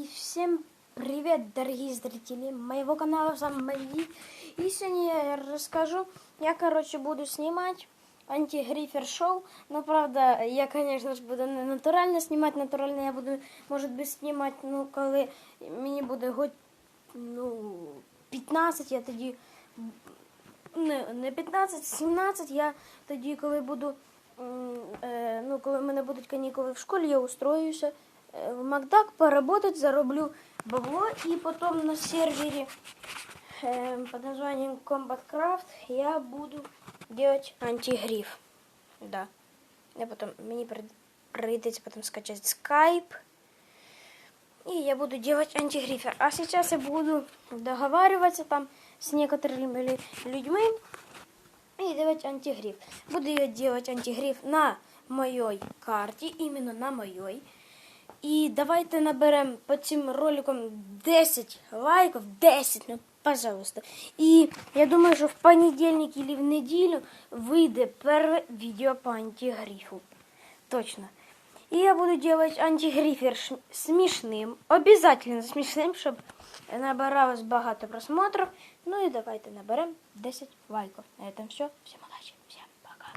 И всем привет, дорогие зрители моего канала Самбанди. И сегодня я расскажу, я, короче, буду снимать антигрифер шоу. Но, правда, я, конечно ж, буду не натурально знімати. Натурально я буду, може би, знімати, ну, коли мені буде год, ну, 15, я тоді не, не 15, 17, я тоді, коли буду, е, ну, коли в мене будуть канікули в школі, я устроюся в Макдак, поработать, зароблю бабло, і потім на сервері е, под названием Combat Craft я буду делать антигриф. Да. Я потом, мне при- придется потом скачать скайп. И я буду делать антигрифер. А сейчас я буду договариваться там с некоторыми людьми и делать антигриф. Буду я делать антигриф на моей карте, именно на моей. І давайте наберемо по цим роликам 10 лайків, 10, ну, пожалуйста. І я думаю, що в понедельник или в неділю вийде перше відео по антигрифу. Точно. І я буду делать антигрифер смішним, обязательно смішним, щоб набиралось багато просмотрів. Ну і давайте наберемо 10 лайків. На этом все. Всім удачі.